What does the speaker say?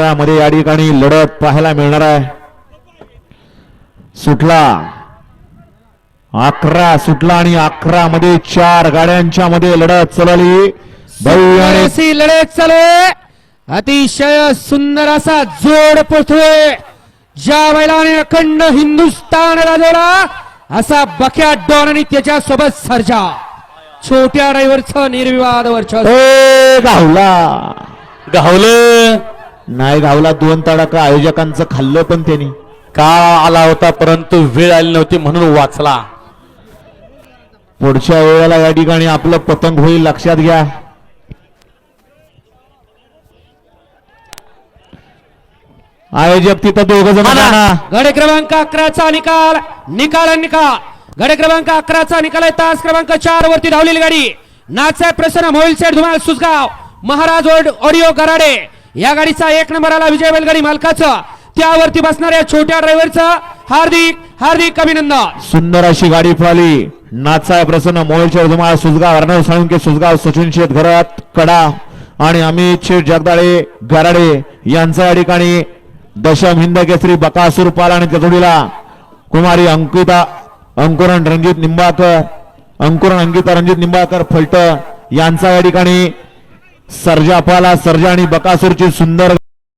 मध्ये या ठिकाणी लढत पाहायला मिळणार आहे. सुटला. अकरा सुटला आणि अकरा मध्ये चार गाड्यांच्या मध्ये लढत चालली. लढत चालू अतिशय सुंदर असा जोड पोचतोय ज्या बैलाने अखंड हिंदुस्थान गाजवला असा बक्या डॉन आणि त्याच्या सोबत सर्जा. छोट्या ड्रायव्हरचं निर्विवाद वर्चस्व. ए, गावला. गावलं. नाही गावला दोन तडाखा आयोजकांचं खाल्लं पण त्यांनी. का आला होता परंतु वेळ आली नव्हती म्हणून वाचला. पुढच्या वेळेला या ठिकाणी आपलं पतंग होईल लक्षात घ्या. आयोजक तिथं दोघ जण. गडे क्रमांक अकराचा निकाल निकाल आणि निकाल. गडे क्रमांक अकराचा निकाल आहे तास क्रमांक चार वरती धावलेली गाडी. नाचा प्रसन्न मोहिल शेठ धुमाळ सुसगाव महाराज ओड ऑडिओ गराडे. या गाडीचा एक नंबर आला विजय बैलगाडी मालकाचा. त्यावरती बसणाऱ्या छोट्या ड्रायव्हरचा हार्दिक हार्दिक अभिनंदन. सुंदर अशी गाडी पळाली. नाचाय प्रसन्न मोहिल शेठ सुजगाव अर्णव साळुंके सुजगाव सचिन शेत घरात कडा आणि अमित शेठ जगदाळे गराडे यांचा या ठिकाणी दशम हिंद केसरी बकासूर पाल आणि त्या कुमारी अंकिता अंकुरण रणजित निंबाळकर अंकुरण अंकिता रणजित निंबाळकर फलट यांचा या ठिकाणी सर्जा पाला सर्जा आणि बकासूरची सुंदर